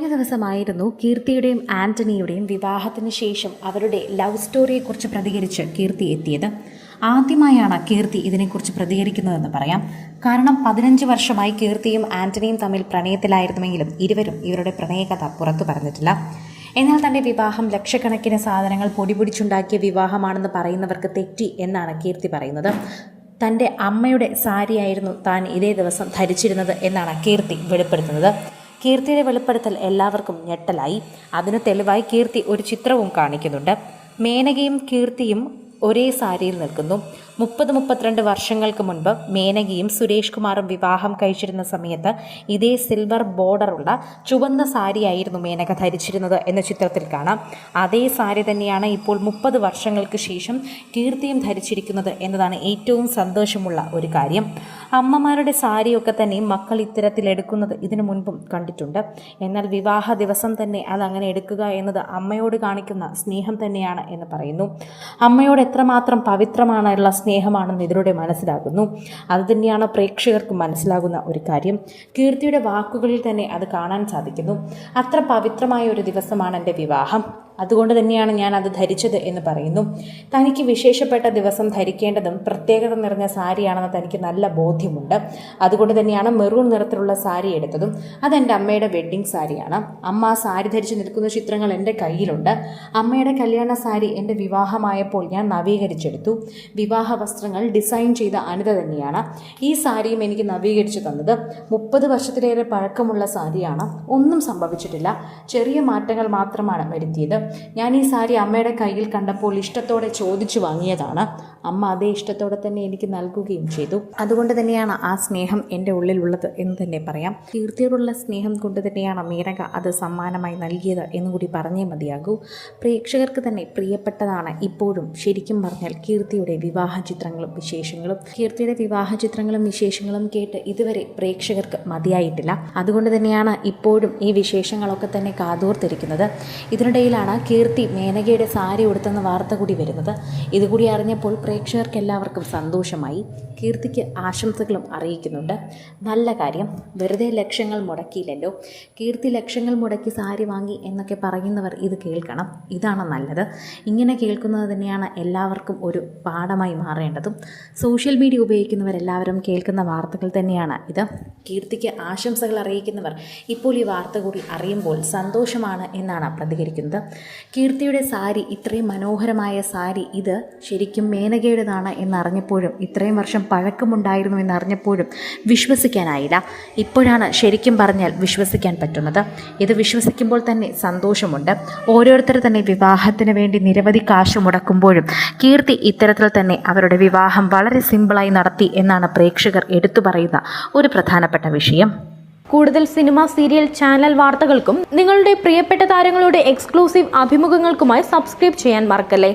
കഴിഞ്ഞ ദിവസമായിരുന്നു കീർത്തിയുടെയും ആന്റണിയുടെയും വിവാഹത്തിന് ശേഷം അവരുടെ ലവ് സ്റ്റോറിയെക്കുറിച്ച് പ്രതികരിച്ച് കീർത്തി എത്തിയത്. ആദ്യമായാണ് കീർത്തി ഇതിനെക്കുറിച്ച് പ്രതികരിക്കുന്നതെന്ന് പറയാം. കാരണം പതിനഞ്ച് വർഷമായി കീർത്തിയും ആന്റണിയും തമ്മിൽ പ്രണയത്തിലായിരുന്നുവെങ്കിലും ഇരുവരും ഇവരുടെ പ്രണയകഥ പുറത്തു പറഞ്ഞിട്ടില്ല. എന്നാൽ തന്റെ വിവാഹം ലക്ഷക്കണക്കിന് സാധനങ്ങൾ പൊടിപിടിച്ചുണ്ടാക്കിയ വിവാഹമാണെന്ന് പറയുന്നവർക്ക് തെറ്റി എന്നാണ് കീർത്തി പറയുന്നത്. തന്റെ അമ്മയുടെ സാരിയായിരുന്നു താൻ ഇതേ ദിവസം ധരിച്ചിരുന്നത് എന്നാണ് കീർത്തി വെളിപ്പെടുത്തുന്നത്. കീർത്തിയുടെ വെളിപ്പെടുത്തൽ എല്ലാവർക്കും ഞെട്ടലായി. അതിന് തെളിവായി കീർത്തി ഒരു ചിത്രവും കാണിക്കുന്നുണ്ട്. മേനകയും കീർത്തിയും ഒരേ സാരിയിൽ നിൽക്കുന്നു. മുപ്പത് മുപ്പത്തിരണ്ട് വർഷങ്ങൾക്ക് മുൻപ് മേനകയും സുരേഷ് കുമാറും വിവാഹം കഴിച്ചിരുന്ന സമയത്ത് ഇതേ സിൽവർ ബോർഡറുള്ള ചുവന്ന സാരിയായിരുന്നു മേനക ധരിച്ചിരുന്നത് എന്ന ചിത്രത്തിൽ കാണാം. അതേ സാരി തന്നെയാണ് ഇപ്പോൾ മുപ്പത് വർഷങ്ങൾക്ക് ശേഷം കീർത്തിയും ധരിച്ചിരിക്കുന്നത് എന്നതാണ് ഏറ്റവും സന്തോഷമുള്ള ഒരു കാര്യം. അമ്മമാരുടെ സാരിയൊക്കെ തന്നെ മക്കൾ ഇത്തരത്തിൽ എടുക്കുന്നത് ഇതിനു മുൻപും കണ്ടിട്ടുണ്ട്. എന്നാൽ വിവാഹ ദിവസം തന്നെ അത് അങ്ങനെ എടുക്കുക എന്നത് അമ്മയോട് കാണിക്കുന്ന സ്നേഹം തന്നെയാണ് എന്ന് പറയുന്നു. അമ്മയോട് എത്രമാത്രം പവിത്രമാണുള്ള സ്നേഹമാണെന്ന് ഇതിലൂടെ മനസ്സിലാകുന്നു. അത് തന്നെയാണ് പ്രേക്ഷകർക്ക് മനസ്സിലാകുന്ന ഒരു കാര്യം. കീർത്തിയുടെ വാക്കുകളിൽ തന്നെ അത് കാണാൻ സാധിക്കുന്നു. അത്ര പവിത്രമായ ഒരു ദിവസമാണ് എന്റെ വിവാഹം. അതുകൊണ്ട് തന്നെയാണ് ഞാൻ അത് ധരിച്ചത് എന്ന് പറയുന്നു. തനിക്ക് വിശേഷപ്പെട്ട ദിവസം ധരിക്കേണ്ടതും പ്രത്യേകത നിറഞ്ഞ സാരിയാണെന്ന് തനിക്ക് നല്ല ബോധ്യമുണ്ട്. അതുകൊണ്ട് തന്നെയാണ് മെറൂൺ നിറത്തിലുള്ള സാരി എടുത്തതും. അതെന്റെ അമ്മയുടെ വെഡ്ഡിംഗ് സാരിയാണ്. അമ്മ ആ സാരി ധരിച്ച് നിൽക്കുന്ന ചിത്രങ്ങൾ എന്റെ കയ്യിലുണ്ട്. അമ്മയുടെ കല്യാണ സാരി എന്റെ വിവാഹമായപ്പോൾ ഞാൻ നവീകരിച്ചെടുത്തു. വിവാഹ വസ്ത്രങ്ങൾ ഡിസൈൻ ചെയ്ത അനിത തന്നെയാണ്. ഈ സാരിയും എനിക്ക് നവീകരിച്ചു തന്നത്. മുപ്പത് വർഷത്തിലേറെ പഴക്കമുള്ള സാരിയാണ്. ഒന്നും സംഭവിച്ചിട്ടില്ല. ചെറിയ മാറ്റങ്ങൾ മാത്രമാണ് വരുത്തിയത്. ഞാൻ ഈ സാരി അമ്മയുടെ കയ്യിൽ കണ്ടപ്പോൾ ഇഷ്ടത്തോടെ ചോദിച്ചു വാങ്ങിയതാണ്. അമ്മ അതേ ഇഷ്ടത്തോടെ തന്നെ എനിക്ക് നൽകുകയും ചെയ്തു. അതുകൊണ്ട് തന്നെയാണ് ആ സ്നേഹം എന്റെ ഉള്ളിലുള്ളത് എന്ന് തന്നെ പറയാം. കീർത്തിയോടുള്ള സ്നേഹം കൊണ്ട് തന്നെയാണ് മീനക അത് സമ്മാനമായി നൽകിയത് എന്നുകൂടി പറഞ്ഞേ മതിയാകൂ. പ്രേക്ഷകർക്ക് തന്നെ പ്രിയപ്പെട്ടതാണ് ഇപ്പോഴും ശരിക്കും പറഞ്ഞാൽ കീർത്തിയുടെ വിവാഹ ചിത്രങ്ങളും വിശേഷങ്ങളും. കീർത്തിയുടെ വിവാഹ ചിത്രങ്ങളും വിശേഷങ്ങളും കേട്ട് ഇതുവരെ പ്രേക്ഷകർക്ക് മതിയായിട്ടില്ല. അതുകൊണ്ട് തന്നെയാണ് ഇപ്പോഴും ഈ വിശേഷങ്ങളൊക്കെ തന്നെ കാതോർത്തിരിക്കുന്നത്. ഇതിനിടയിലാണ് കീർത്തി മേനകയുടെ സാരി ഉടുത്തെന്ന വാർത്ത കൂടി വരുന്നത്. ഇതുകൂടി അറിഞ്ഞപ്പോൾ പ്രേക്ഷകർക്ക് എല്ലാവർക്കും സന്തോഷമായി കീർത്തിക്ക് ആശംസകളും അറിയിക്കുന്നുണ്ട്. നല്ല കാര്യം വെറുതെ ലക്ഷങ്ങൾ മുടക്കിയില്ലല്ലോ. കീർത്തി ലക്ഷങ്ങൾ മുടക്കി സാരി വാങ്ങി എന്നൊക്കെ പറയുന്നവർ ഇത് കേൾക്കണം. ഇതാണ് നല്ലത്. ഇങ്ങനെ കേൾക്കുന്നത് തന്നെയാണ് എല്ലാവർക്കും ഒരു പാഠമായി മാറേണ്ടതും. സോഷ്യൽ മീഡിയ ഉപയോഗിക്കുന്നവരെല്ലാവരും കേൾക്കുന്ന വാർത്തകൾ തന്നെയാണ് ഇത്. കീർത്തിക്ക് ആശംസകൾ അറിയിക്കുന്നവർ ഇപ്പോൾ ഈ വാർത്ത കൂടി അറിയുമ്പോൾ സന്തോഷമാണ് എന്നാണ് പ്രതികരിക്കുന്നത്. കീർത്തിയുടെ സാരി ഇത്രയും മനോഹരമായ സാരി ഇത് ശരിക്കും മേനകയുടേതാണ് എന്നറിഞ്ഞപ്പോഴും ഇത്രയും വർഷം പഴക്കമുണ്ടായിരുന്നു എന്നറിഞ്ഞപ്പോഴും വിശ്വസിക്കാനായില്ല ഇപ്പോഴാണ് ശരിക്കും പറഞ്ഞാൽ വിശ്വസിക്കാൻ പറ്റുന്നത് ഇത് വിശ്വസിക്കുമ്പോൾ തന്നെ സന്തോഷമുണ്ട് ഓരോരുത്തർ തന്നെ വിവാഹത്തിന് വേണ്ടി നിരവധി കാശ് മുടക്കുമ്പോഴും കീർത്തി ഇത്തരത്തിൽ തന്നെ അവരുടെ വിവാഹം വളരെ സിമ്പിളായി നടത്തി എന്നാണ് പ്രേക്ഷകർ എടുത്തു പറയുന്ന ഒരു പ്രധാനപ്പെട്ട വിഷയം കൂടുതൽ സിനിമ സീരിയൽ ചാനൽ വാർത്തകൾക്കും നിങ്ങളുടെ പ്രിയപ്പെട്ട താരങ്ങളുടെ എക്സ്ക്ലൂസീവ് അഭിമുഖങ്ങൾക്കുമായി സബ്സ്ക്രൈബ് ചെയ്യാൻ മറക്കല്ലേ